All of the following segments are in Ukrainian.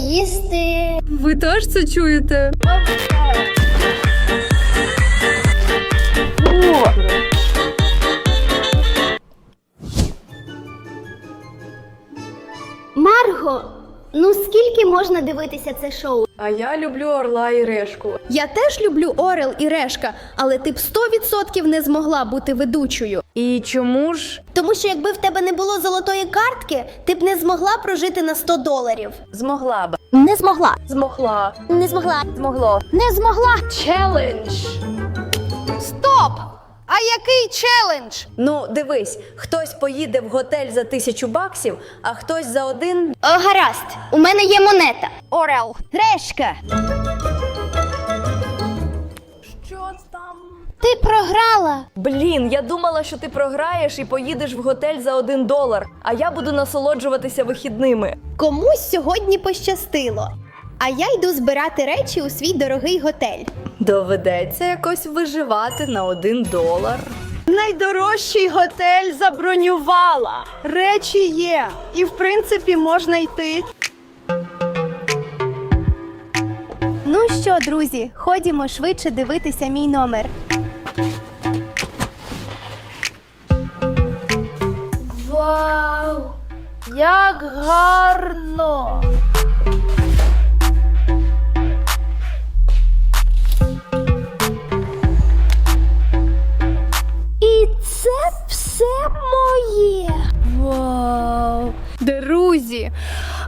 їсти. Ви теж це чуєте? Марго, ну скільки можна дивитися це шоу? А я люблю орла і решку. Я теж люблю Орел і Решка, але ти б 100% не змогла бути ведучою. І чому ж Тому що якби в тебе не було золотої картки, ти б не змогла прожити на 100 доларів. змогла б? Не змогла. Змогла. Не змогла. Змогло. Не змогла. Челендж. Стоп! А який челендж? Ну, дивись, хтось поїде в готель за тисячу баксів, а хтось за один. О, гаразд, у мене є монета. Орел. Решка. Що там? Ти програла. Блін, я думала, що ти програєш і поїдеш в готель за один долар, а я буду насолоджуватися вихідними. Комусь сьогодні пощастило. А я йду збирати речі у свій дорогий готель. Доведеться якось виживати на один долар. Найдорожчий готель забронювала. Речі є, і в принципі можна йти. Ну що, друзі, ходімо швидше дивитися мій номер. Вау! Як гарно! Друзі,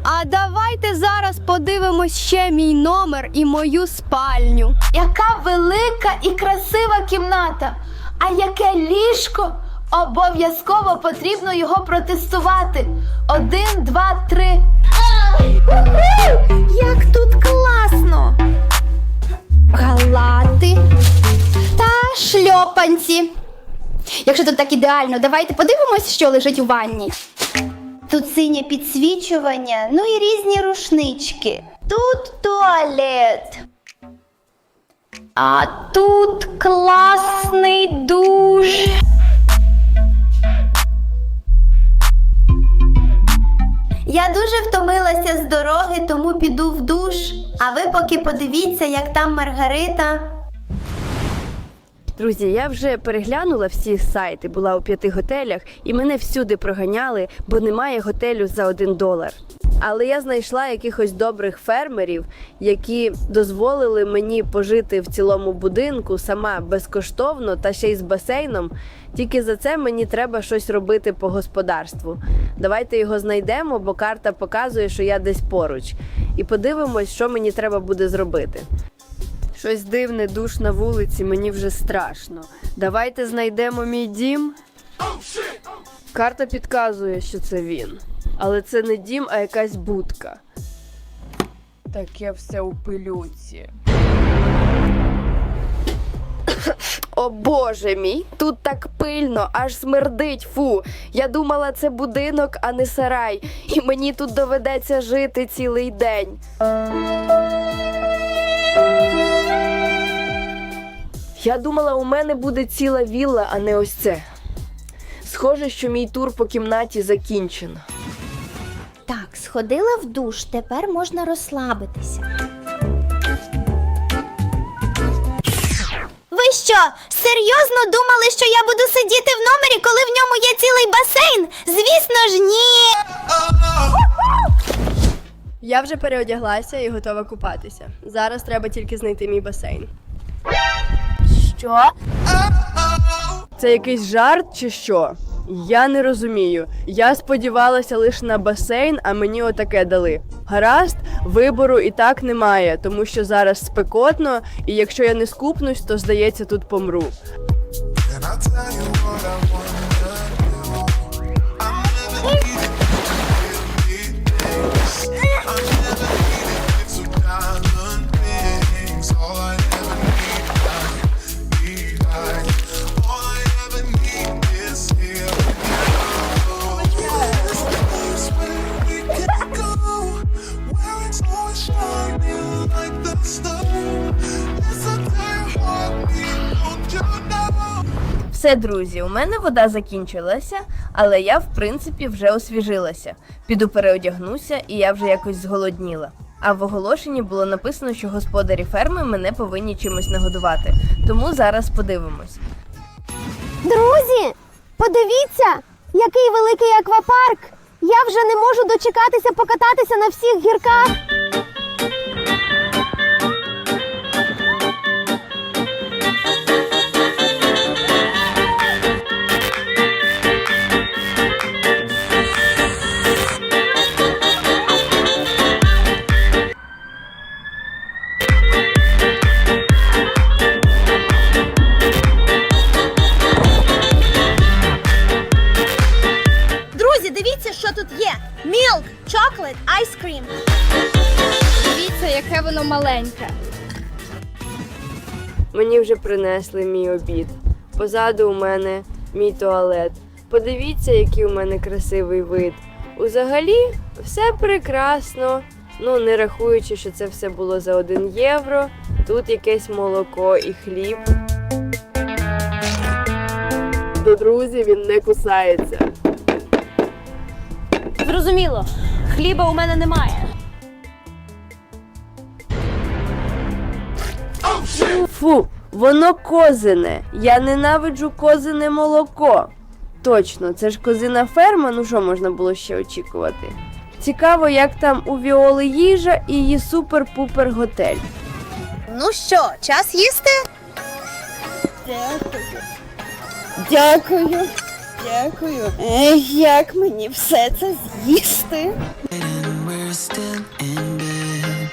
а давайте зараз подивимось ще мій номер і мою спальню. Яка велика і красива кімната! А яке ліжко! Обов'язково потрібно його протестувати. Один, два, три. Як тут класно! Галати та шльопанці. Якщо тут так ідеально, давайте подивимось, що лежить у ванні. Тут синє підсвічування, ну і різні рушнички. Тут туалет. А тут класний душ. Я дуже втомилася з дороги, тому піду в душ. А ви поки подивіться, як там Маргарита. Друзі, я вже переглянула всі сайти, була у п'яти готелях, і мене всюди проганяли, бо немає готелю за один долар. Але я знайшла якихось добрих фермерів, які дозволили мені пожити в цілому будинку сама безкоштовно та ще й з басейном. Тільки за це мені треба щось робити по господарству. Давайте його знайдемо, бо карта показує, що я десь поруч. І подивимось, що мені треба буде зробити. Щось дивне, душ на вулиці, мені вже страшно. Давайте знайдемо мій дім. Карта підказує, що це він. Але це не дім, а якась будка. Таке все у пилюці. О боже мій, тут так пильно, аж смердить. Фу. Я думала, це будинок, а не сарай. І мені тут доведеться жити цілий день. Я думала, у мене буде ціла вілла, а не ось це. Схоже, що мій тур по кімнаті закінчено. Так, сходила в душ, тепер можна розслабитися. Ви що, серйозно думали, що я буду сидіти в номері, коли в ньому є цілий басейн? Звісно ж, ні. Я вже переодяглася і готова купатися. Зараз треба тільки знайти мій басейн. Що? Це якийсь жарт чи що? Я не розумію. Я сподівалася лише на басейн, а мені отаке дали. Гаразд, вибору і так немає, тому що зараз спекотно, і якщо я не скупнусь, то здається, тут помру. And I'll tell you what I Все, друзі, у мене вода закінчилася, але я, в принципі, вже освіжилася. Піду переодягнуся, і я вже якось зголодніла. А в оголошенні було написано, що господарі ферми мене повинні чимось нагодувати. Тому зараз подивимось. Друзі, подивіться, який великий аквапарк! Я вже не можу дочекатися покататися на всіх гірках. Дивіться, яке воно маленьке. Мені вже принесли мій обід. Позаду у мене мій туалет. Подивіться, який у мене красивий вид. Узагалі, все прекрасно. Ну, не рахуючи, що це все було за 1 євро. Тут якесь молоко і хліб. До друзів він не кусається. Зрозуміло, хліба у мене немає. Фу, воно козине. Я ненавиджу козине молоко. Точно, це ж козина ферма, ну що можна було ще очікувати? Цікаво, як там у Віоли їжа і її супер-пупер готель. Ну що, час їсти? Дякую. Дякую. Ех, як мені все це з'їсти? and we're still in bed.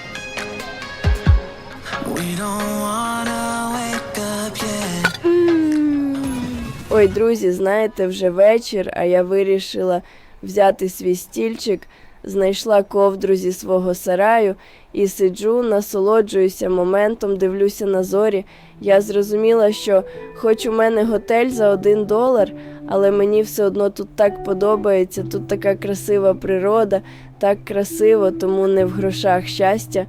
We don't Ой, друзі, знаєте, вже вечір, а я вирішила взяти свій стільчик, знайшла ковдру зі свого сараю і сиджу, насолоджуюся моментом, дивлюся на зорі. Я зрозуміла, що хоч у мене готель за один долар, але мені все одно тут так подобається, тут така красива природа, так красиво, тому не в грошах щастя.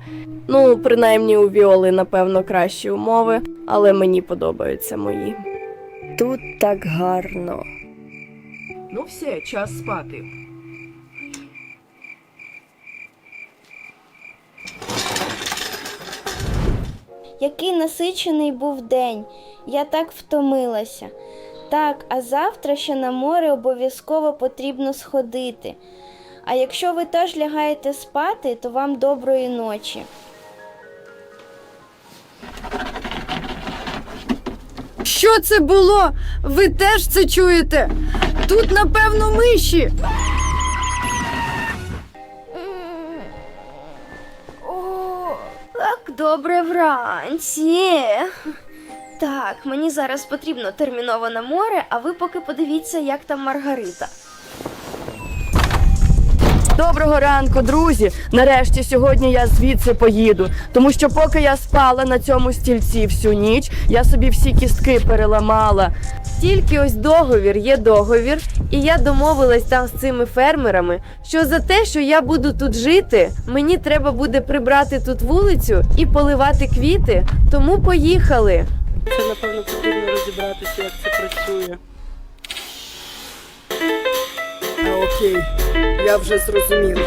Ну, принаймні у Віоли, напевно, кращі умови, але мені подобаються мої. Тут так гарно. Ну все, час спати. Який насичений був день. Я так втомилася. Так, а завтра ще на море обов'язково потрібно сходити. А якщо ви теж лягаєте спати, то вам доброї ночі. Що це було? Ви теж це чуєте? Тут, напевно, миші. Так добре вранці. Так, мені зараз потрібно терміново на море, а ви поки подивіться, як там Маргарита. Доброго ранку, друзі! Нарешті сьогодні я звідси поїду. Тому що поки я спала на цьому стільці всю ніч, я собі всі кістки переламала. Тільки ось договір є договір, і я домовилась там з цими фермерами, що за те, що я буду тут жити, мені треба буде прибрати тут вулицю і поливати квіти. Тому поїхали. Це напевно потрібно розібратися, як це працює. Окей, я вже зрозуміла.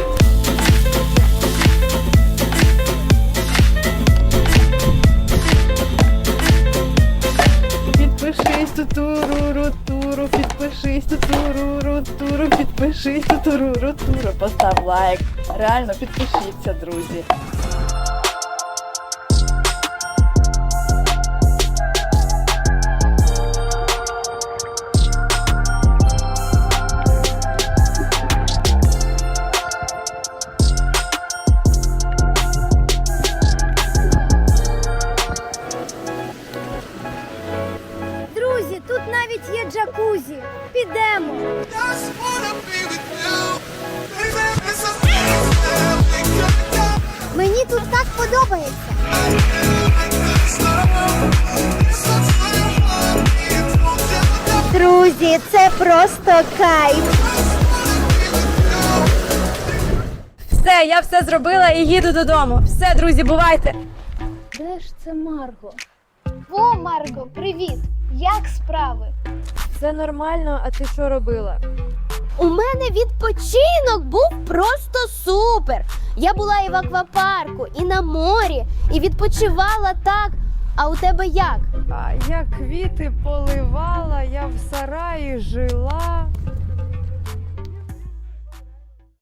Підпишись ту туру, підпишись ту туру, підпишись ту туру. Постав лайк. Реально підпишіться. Друзі, a fun. It's won't you go Друзі, це просто кайф. Все, я все зробила і їду додому. Все, друзі, бувайте. Де ж це Марго? О, Марго, привіт! Як справи? Все нормально, а ти що робила? У мене відпочинок був просто супер. Я була і в аквапарку, і на морі, і відпочивала так. А у тебе як? А я квіти поливала, я в сараї жила.